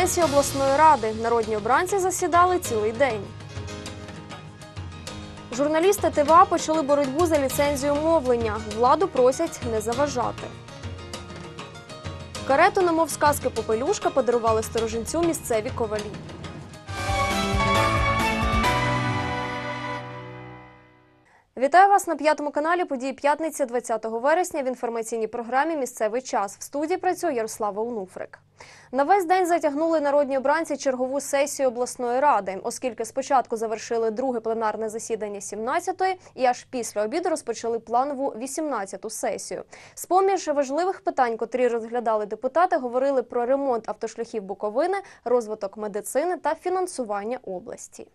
сесія обласної ради. Народні обранці засідали цілий день. Журналісти ТВА почали боротьбу за ліцензію мовлення. Владу просять не заважати. Карету, немов сказки Попелюшка, подарували сторожинцю місцеві ковалі. Вітаю вас на п'ятому каналі. Події п'ятниці 20 вересня в інформаційній програмі Місцевий час. В студії працює Ярослава Унуфрик. На весь день затягнули народні обранці чергову сесію обласної ради, оскільки спочатку завершили друге пленарне засідання 17-ї і аж після обіду розпочали планову 18-ту сесію. З поміж важливих питань, котрі розглядали депутати, говорили про ремонт автошляхів Буковини, розвиток медицини та фінансування області.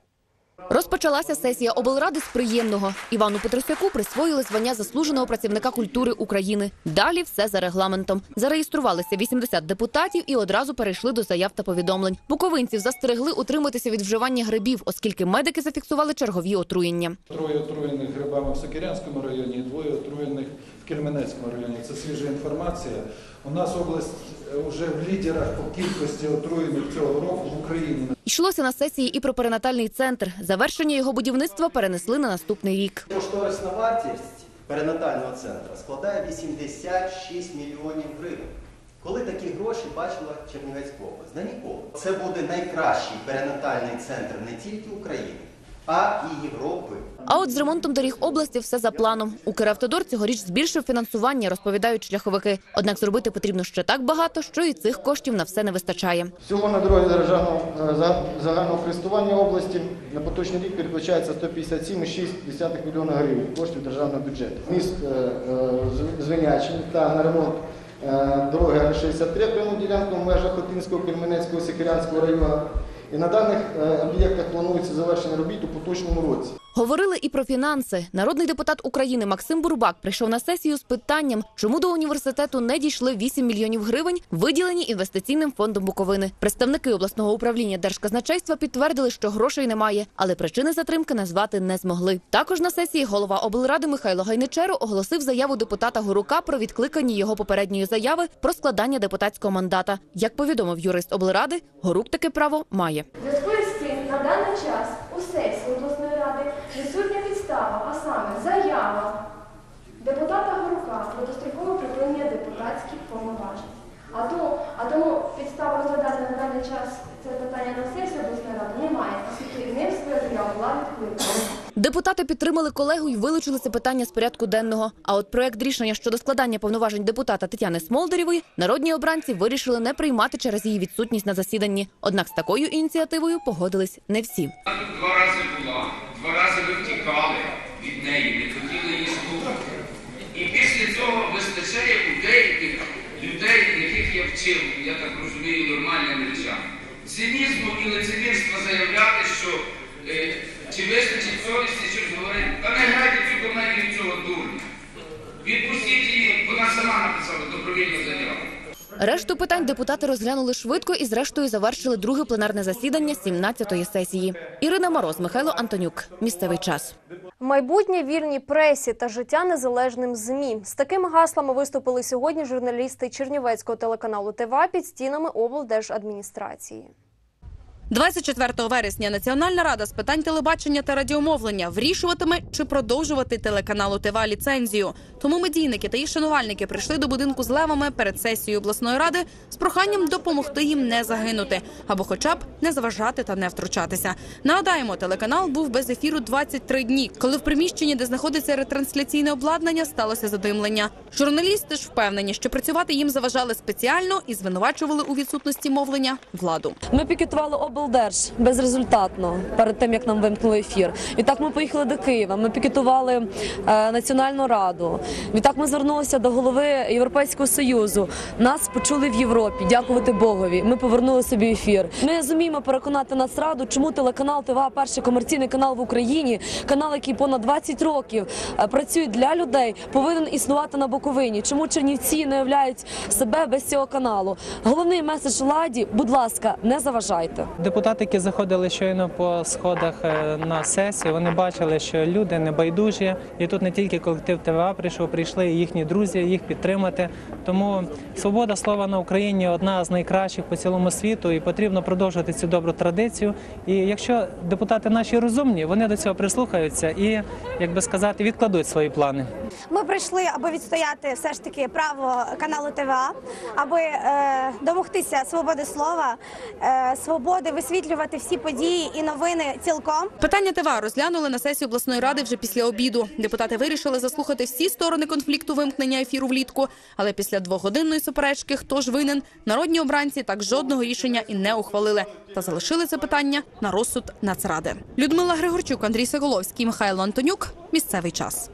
Розпочалася сесія облради з приємного. Івану Петросяку присвоїли звання заслуженого працівника культури України. Далі все за регламентом. Зареєструвалися 80 депутатів і одразу перейшли до заяв та повідомлень. Буковинців застерегли утриматися від вживання грибів, оскільки медики зафіксували чергові отруєння. Троє отруєних грибами в Сокирянському районі двоє отруєних в Кельменецькому районі. Це свіжа інформація. У нас область вже в лідерах по кількості отруєних цього року в Україні. Йшлося на сесії і про перинатальний центр. Завершення його будівництва перенесли на наступний рік. Кошторисна вартість перинатального центру складає 86 мільйонів гривень. Коли такі гроші бачила Чернівецька область? Да ніколи. Це буде найкращий перинатальний центр не тільки України, а і Європи. А от з ремонтом доріг області все за планом. Укравтодор цьогоріч збільшив фінансування, розповідають шляховики. Однак зробити потрібно ще так багато, що і цих коштів на все не вистачає. Всього на дороги державного е, загального користування області на поточний рік передбачається 157,6 мільйона гривень коштів державного бюджету. Міст е, е, З- Звинячий та на ремонт дороги Р-63 пряму ділянку в межах Хотинського, Кельменецького, Сикирянського району. І на даних е, об'єктах планується завершення робіт у поточному році. Говорили і про фінанси. Народний депутат України Максим Бурбак прийшов на сесію з питанням, чому до університету не дійшли 8 мільйонів гривень, виділені інвестиційним фондом Буковини. Представники обласного управління держказначейства підтвердили, що грошей немає, але причини затримки назвати не змогли. Також на сесії голова облради Михайло Гайничеру оголосив заяву депутата Горука про відкликання його попередньої заяви про складання депутатського мандата. Як повідомив юрист облради, Горук таке право має. Зв'язку з цим на даний час у сесії обласної ради відсутня підстава, а саме заява депутата Горука про дострокове припинення депутатських повноважень. А, то, а тому підстава розглядати на даний час це питання на сесії обласної ради немає, оскільки ним своя заява була відкликана. Депутати підтримали колегу і вилучили це питання з порядку денного. А от проект рішення щодо складання повноважень депутата Тетяни Смолдарєвої народні обранці вирішили не приймати через її відсутність на засіданні. Однак з такою ініціативою погодились не всі. Два рази була, два рази ви втікали від неї, не хотіли її слухати. І після цього вистачає у деяких людей, яких я вчив, я так розумію, нормальним речам. Цинізму і лицемірства заявляти, що е, чи вистачить совісті щось говорити, та не грайте цю комедію цього дурня. Відпустіть її, вона сама написала добровільну заяву. Решту питань депутати розглянули швидко і зрештою завершили друге пленарне засідання 17-ї сесії. Ірина Мороз, Михайло Антонюк. Місцевий час. Майбутнє вільній пресі та життя незалежним змі з такими гаслами виступили сьогодні журналісти Чернівецького телеканалу ТВА під стінами облдержадміністрації. 24 вересня Національна рада з питань телебачення та радіомовлення вирішуватиме, чи продовжувати телеканалу ТВА ліцензію. Тому медійники та їх шанувальники прийшли до будинку з левами перед сесією обласної ради з проханням допомогти їм не загинути або, хоча б, не заважати та не втручатися. Нагадаємо, телеканал був без ефіру 23 дні, коли в приміщенні, де знаходиться ретрансляційне обладнання, сталося задимлення. Журналісти ж впевнені, що працювати їм заважали спеціально і звинувачували у відсутності мовлення владу. Ми пікетували облдерж безрезультатно перед тим, як нам вимкнули ефір. Відтак ми поїхали до Києва. Ми пікетували е, Національну раду. Відтак ми звернулися до голови Європейського союзу. Нас почули в Європі. Дякувати Богові. Ми повернули собі ефір. Ми зуміємо переконати Нацраду, чому телеканал ТВА перший комерційний канал в Україні, канал, який понад 20 років е, працює для людей, повинен існувати на Буковині. Чому Чернівці не являють себе без цього каналу? Головний меседж владі, будь ласка, не заважайте. Депутати, які заходили щойно по сходах е, на сесію, вони бачили, що люди небайдужі, і тут не тільки колектив ТВА прийшов, прийшли і їхні друзі, їх підтримати. Тому свобода слова на Україні одна з найкращих по цілому світу, і потрібно продовжувати цю добру традицію. І якщо депутати наші розумні, вони до цього прислухаються і, як би сказати, відкладуть свої плани. Ми прийшли, аби відстояти все ж таки право каналу ТВА, аби е, домогтися свободи слова, е, свободи висвітлювати всі події і новини цілком. Питання ТВА розглянули на сесії обласної ради вже після обіду. Депутати вирішили заслухати всі сторони конфлікту вимкнення ефіру влітку. Але після двогодинної суперечки, хто ж винен, народні обранці так жодного рішення і не ухвалили. Та залишили це питання на розсуд Нацради. Людмила Григорчук, Андрій Саголовський, Михайло Антонюк. Місцевий час.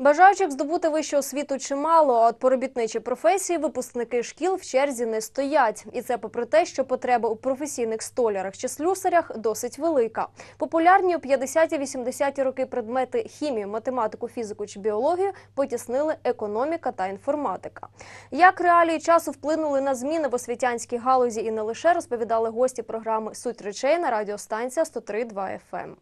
Бажаючих здобути вищу освіту чимало, а от по робітничій професії випускники шкіл в черзі не стоять. І це попри те, що потреба у професійних столярах чи слюсарях досить велика. Популярні у 50-80-ті роки предмети хімію, математику, фізику чи біологію потіснили економіка та інформатика. Як реалії часу вплинули на зміни в освітянській галузі і не лише розповідали гості програми Суть речей на радіостанція 103.2 FM.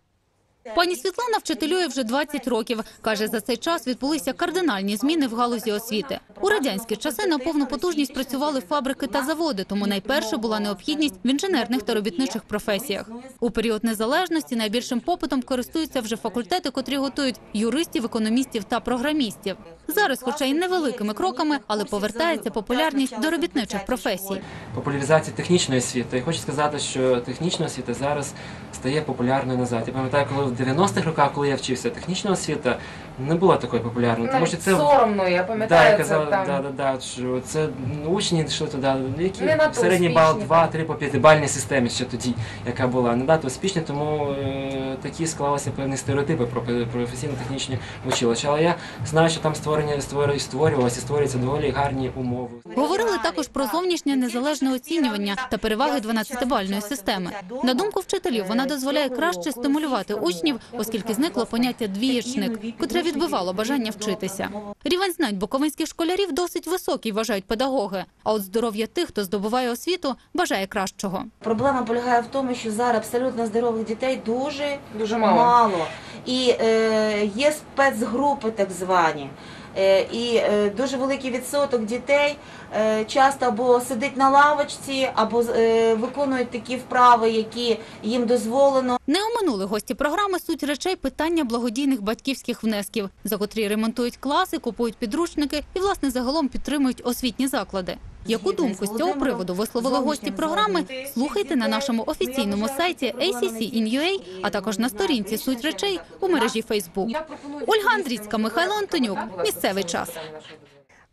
Пані Світлана вчителює вже 20 років. Каже, за цей час відбулися кардинальні зміни в галузі освіти. У радянські часи на повну потужність працювали фабрики та заводи, тому найперше була необхідність в інженерних та робітничих професіях. У період незалежності найбільшим попитом користуються вже факультети, котрі готують юристів, економістів та програмістів. Зараз, хоча й невеликими кроками, але повертається популярність до робітничих професій. популяризації технічної освіти. І хочу сказати, що технічна освіта зараз стає популярною назад. Я пам'ятаю, коли в 90-х роках, коли я вчився, технічна освіта не була такою популярною. Тому що це соромно, я Да, пам'ятаю я це там. да, да, да, що це ну, учні йшли туди, які Не середній бал успішні, 2-3 по п'ятибальній системі ще тоді, яка була не надто успішні, тому е, такі склалися певні стереотипи про професійно-технічні училища. Але я знаю, що там створення створювалися, створювалися, створюються доволі гарні умови. Говорили також про зовнішнє незалежне оцінювання та переваги 12-бальної системи. На думку вчителів, вона дозволяє краще стимулювати учнів, оскільки зникло поняття двієчник, котре відбивало бажання вчитися. Рівень знань буковинських школярів досить високий, вважають педагоги. А от здоров'я тих, хто здобуває освіту, бажає кращого. Проблема полягає в тому, що зараз абсолютно здорових дітей дуже, Дуже мало. І е, є спецгрупи так звані. Е, і е, дуже великий відсоток дітей часто або сидить на лавочці, або е, виконують такі вправи, які їм дозволено. Не оминули гості програми суть речей питання благодійних батьківських внесків, за котрі ремонтують класи, купують підручники і, власне, загалом підтримують освітні заклади. Яку думку з цього приводу висловили гості програми? Слухайте на нашому офіційному сайті ACC.in.ua, а також на сторінці суть речей у мережі Facebook. Ольга Андрійська, Михайло Антонюк. Місцевий час.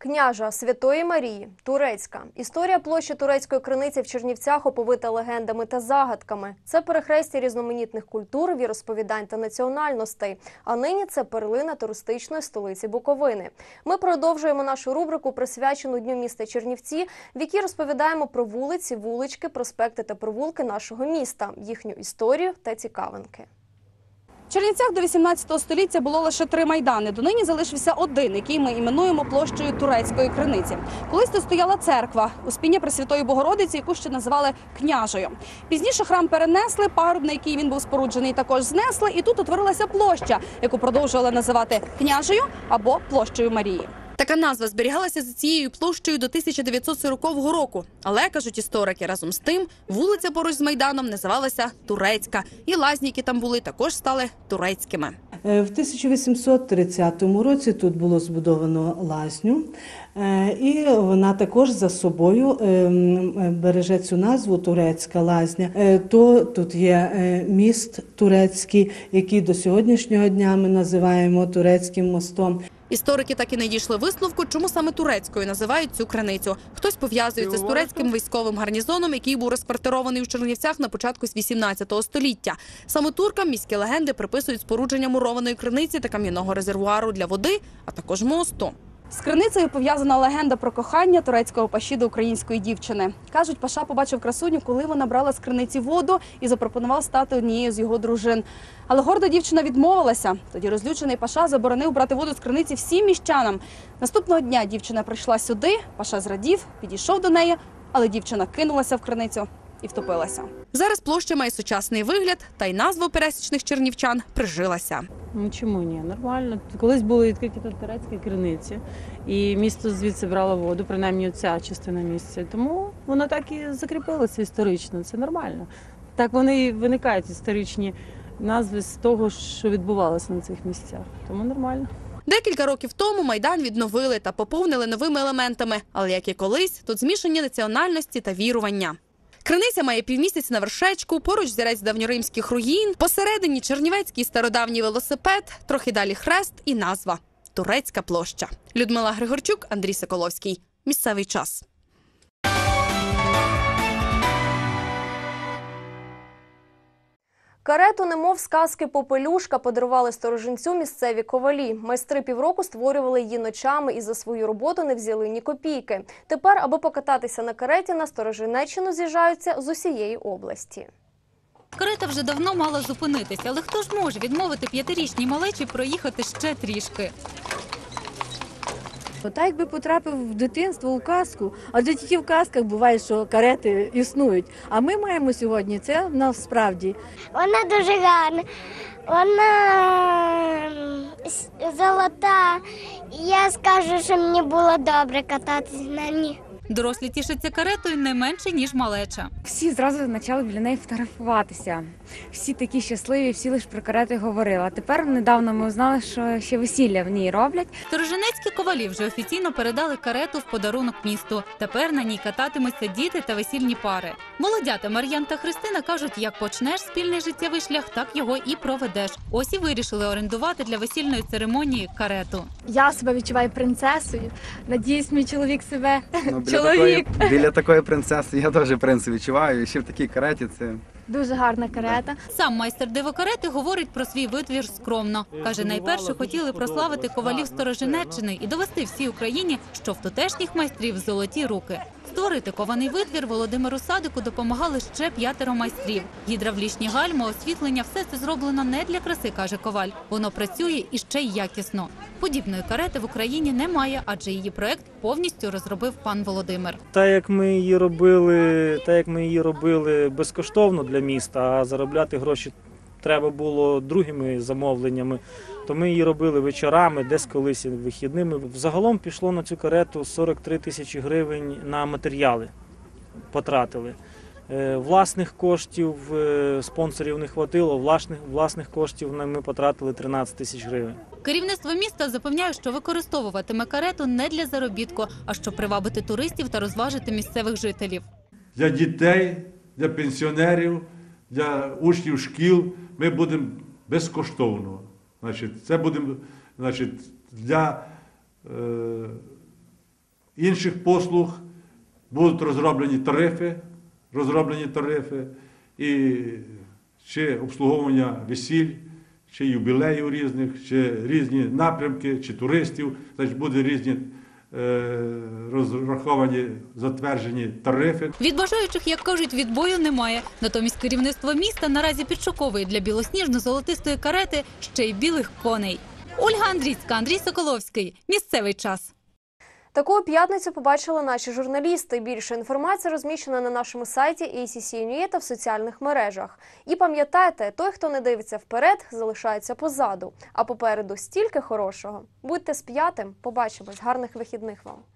Княжа Святої Марії, Турецька. Історія площі турецької криниці в Чернівцях оповита легендами та загадками. Це перехрестя різноманітних культур, віросповідань та національностей. А нині це перлина туристичної столиці Буковини. Ми продовжуємо нашу рубрику, присвячену дню міста Чернівці, в якій розповідаємо про вулиці, вулички, проспекти та провулки нашого міста, їхню історію та цікавинки. Чернівцях до 18 століття було лише три майдани. Донині залишився один, який ми іменуємо площею турецької криниці. Колись тут стояла церква Успіння Пресвятої Богородиці, яку ще називали княжею. Пізніше храм перенесли, пагорб, на який він був споруджений, також знесли, і тут утворилася площа, яку продовжували називати княжею або площею Марії. Така назва зберігалася за цією площею до 1940 року. Але кажуть історики, разом з тим вулиця поруч з майданом називалася Турецька, і лазні, які там були, також стали турецькими. Е, В 1830 році тут було збудовано лазню, е, і вона також за собою е, береже цю назву Турецька лазня. Е, То тут є міст турецький, який до сьогоднішнього дня ми називаємо турецьким мостом. Історики так і не дійшли висновку, чому саме турецькою називають цю криницю. Хтось пов'язується з турецьким військовим гарнізоном, який був розквартирований у Чернівцях на початку 18 століття. Саме туркам міські легенди приписують спорудження мурованої криниці та кам'яного резервуару для води, а також мосту. З криницею пов'язана легенда про кохання турецького паші до української дівчини. Кажуть, паша побачив красуню, коли вона брала з криниці воду і запропонував стати однією з його дружин. Але горда дівчина відмовилася. Тоді розлючений паша заборонив брати воду з криниці всім міщанам. Наступного дня дівчина прийшла сюди, паша зрадів, підійшов до неї, але дівчина кинулася в криницю і втопилася. Зараз площа має сучасний вигляд, та й назва пересічних чернівчан прижилася. Ну чому ні? Нормально. Колись були відкриті тут турецькі криниці, і місто звідси брало воду, принаймні ця частина місця. Тому воно так і закріпилося історично. Це нормально. Так вони і виникають історичні назви з того, що відбувалося на цих місцях. Тому нормально. Декілька років тому майдан відновили та поповнили новими елементами, але як і колись, тут змішані національності та вірування. Криниця має півмісяць на вершечку, поруч зірець давньоримських руїн, посередині чернівецький стародавній велосипед, трохи далі хрест і назва Турецька площа. Людмила Григорчук, Андрій Соколовський. Місцевий час. Карету, немов сказки Попелюшка, подарували сторожинцю місцеві ковалі. Майстри півроку створювали її ночами і за свою роботу не взяли ні копійки. Тепер, аби покататися на кареті, на Сторожинеччину з'їжджаються з усієї області. Карета вже давно мала зупинитися, але хто ж може відмовити п'ятирічній малечі проїхати ще трішки? Так якби потрапив в дитинство у казку, адже тільки в казках буває, що карети існують. А ми маємо сьогодні це насправді. Вона дуже гарна. Вона золота. Я скажу, що мені було добре кататися на ній. Дорослі тішаться каретою не менше, ніж малеча. Всі зразу почали біля неї фотографуватися. Всі такі щасливі, всі лише про карети говорили. А тепер недавно ми узнали, що ще весілля в ній роблять. Сторожинецькі ковалі вже офіційно передали карету в подарунок місту. Тепер на ній кататимуться діти та весільні пари. Молодята Мар'ян та Христина кажуть, як почнеш спільний життєвий шлях, так його і проведеш. Ось і вирішили орендувати для весільної церемонії карету. Я себе відчуваю принцесою. Надіюсь, мій чоловік себе Ну, біля, чоловік. такої, біля такої принцеси я теж принц відчуваю. І ще в такій кареті це Дуже гарна карета. Сам майстер дивокарети говорить про свій витвір скромно. Каже, найперше хотіли прославити ковалів Сторожинеччини і довести всій Україні, що в тутешніх майстрів золоті руки. Створити кований витвір Володимиру Садику допомагали ще п'ятеро майстрів. Гідравлічні гальми, освітлення все це зроблено не для краси, каже коваль. Воно працює і ще й якісно. Подібної карети в Україні немає, адже її проект повністю розробив пан Володимир. Так як ми її робили, так як ми її робили безкоштовно для міста, а заробляти гроші треба було другими замовленнями, то ми її робили вечорами, десь колись вихідними. Взагалом пішло на цю карету 43 тисячі гривень на матеріали. Потратили. Е, Власних коштів е, спонсорів не хватило, власних, власних коштів ми потратили 13 тисяч гривень. Керівництво міста запевняє, що використовуватиме карету не для заробітку, а щоб привабити туристів та розважити місцевих жителів. для дітей, для пенсіонерів, для учнів шкіл ми будемо безкоштовно. Значить, це будемо значить, для е, інших послуг будуть розроблені тарифи, розроблені тарифи і чи обслуговування весіль, чи юбілеїв різних, чи різні напрямки, чи туристів, значить буде різні розраховані затверджені тарифи. Від бажаючих, як кажуть, відбою немає. Натомість керівництво міста наразі підшуковує для білосніжно-золотистої карети ще й білих коней. Ольга Андрійська, Андрій Соколовський. Місцевий час. Таку п'ятницю побачили наші журналісти. Більше інформації розміщена на нашому сайті ACC.NUA та в соціальних мережах. І пам'ятайте, той, хто не дивиться вперед, залишається позаду. А попереду стільки хорошого. Будьте з п'ятим. Побачимось. Гарних вихідних вам.